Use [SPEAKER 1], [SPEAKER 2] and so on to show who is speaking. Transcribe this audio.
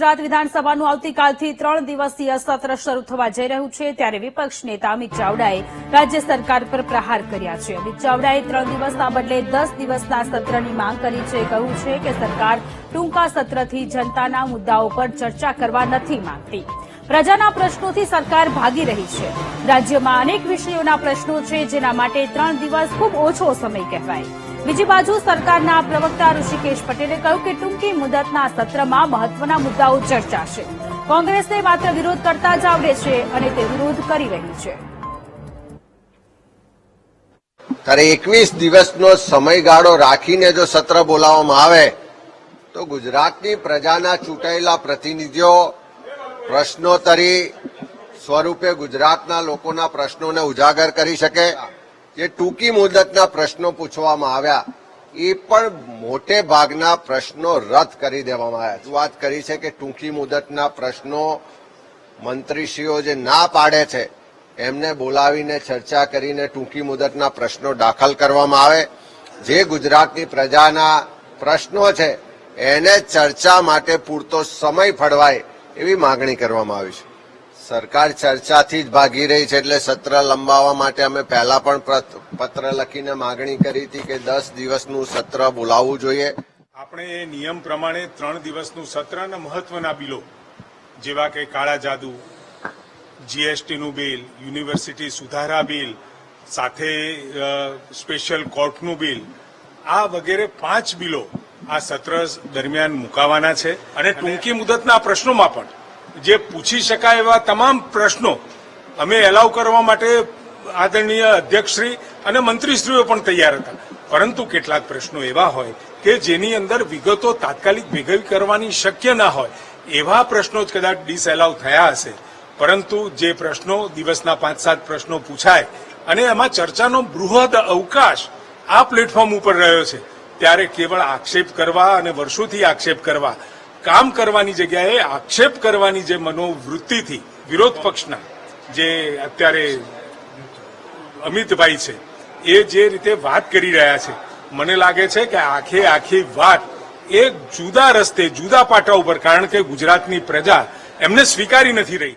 [SPEAKER 1] ગુજરાત વિધાનસભાનું આવતીકાલથી ત્રણ દિવસીય સત્ર શરૂ થવા જઈ રહ્યું છે ત્યારે વિપક્ષ નેતા અમિત ચાવડાએ રાજ્ય સરકાર પર પ્રહાર કર્યા છે. અમિત ચાવડાએ ત્રણ દિવસના બદલે દસ દિવસના સત્રની માંગ કરી છે. કહ્યું છે કે સરકાર ટૂંકા સત્રથી જનતાના મુદ્દાઓ પર ચર્ચા કરવા નથી માંગતી. પ્રજાના પ્રશ્નોથી સરકાર ભાગી રહી છે. રાજ્યમાં અનેક વિષયોના પ્રશ્નો છે જેના માટે ત્રણ દિવસ ખૂબ ઓછો સમય કહેવાય. બીજી બાજુ સરકારના પ્રવક્તા ઋષિકેશ પટેલે કહ્યું કે ટૂંકી મુદતના સત્રમાં મહત્વના મુદ્દાઓ ચર્ચાશે. કોંગ્રેસને માત્ર વિરોધ કરતા જ આવડે છે અને તે વિરોધ કરી રહી છે.
[SPEAKER 2] ત્યારે એકવીસ દિવસનો સમયગાળો રાખીને જો સત્ર બોલાવવામાં આવે, તો ગુજરાતની પ્રજાના ચૂંટાયેલા પ્રતિનિધિઓ પ્રશ્નોત્તરી સ્વરૂપે ગુજરાતના લોકોના પ્રશ્નોને ઉજાગર કરી શકે. જે ટૂંકી મુદતના પ્રશ્નો પૂછવામાં આવ્યા, એ પણ મોટે ભાગના પ્રશ્નો રદ કરી દેવામાં આવ્યા. વાત કરી છે કે ટૂંકી મુદતના પ્રશ્નો મંત્રીશ્રીઓ જે ના પાડે છે, એમને બોલાવીને ચર્ચા કરીને ટૂંકી મુદતના પ્રશ્નો દાખલ કરવામાં આવે. જે ગુજરાતની પ્રજાના પ્રશ્નો છે, એને ચર્ચા માટે પૂરતો સમય ફળવાય એવી માગણી કરવામાં આવી છે. સરકાર ચર્ચાથી જ ભાગી રહી છે એટલે સત્ર લંબાવવા માટે અમે પહેલા પણ પત્ર લખીને માગણી કરી હતી કે દસ દિવસનું સત્ર બોલાવવું જોઈએ.
[SPEAKER 3] આપણે એ નિયમ પ્રમાણે ત્રણ દિવસનું સત્ર અને મહત્વના બિલો, જેવા કે કાળા જાદુ, જીએસટીનું બિલ, યુનિવર્સિટી સુધારા બિલ, સાથે સ્પેશિયલ કોર્ટનું બિલ, આ વગેરે પાંચ બિલો આ સત્ર દરમિયાન મુકાવાના છે. અને ટૂંકી મુદતના પ્રશ્નોમાં પણ જે પૂછી શકાય એવા તમામ પ્રશ્નો અમે એલાવ કરવા માટે આદરણીય અધ્યક્ષશ્રી અને મંત્રીશ્રીઓ પણ તૈયાર હતા. પરંતુ કેટલાક પ્રશ્નો એવા હોય કે જેની અંદર વિગતો તાત્કાલિક ભેગી કરવાની શક્ય ના હોય. એવા પ્રશ્નો જ કદાચ ડિસએલાવ થયા હશે. પરંતુ જે પ્રશ્નો દિવસના પાંચ સાત પ્રશ્નો પૂછાય અને એમાં ચર્ચાનો બૃહદ અવકાશ આ પ્લેટફોર્મ ઉપર રહ્યો છે, ત્યારે કેવળ આક્ષેપ કરવા અને વર્ષોથી આક્ષેપ કરવા કામ કરવાની જગ્યાએ આક્ષેપ કરવાની જે મનોવૃત્તિથી વિરોધ પક્ષના જે અત્યારે અમિતભાઈ છે, એ જે રીતે વાત કરી રહ્યા છે, મને લાગે છે કે આખે આખી વાત એક જુદા રસ્તે, જુદા પાટા ઉપર, કારણ કે ગુજરાતની પ્રજા એમને સ્વીકારી નથી રહી.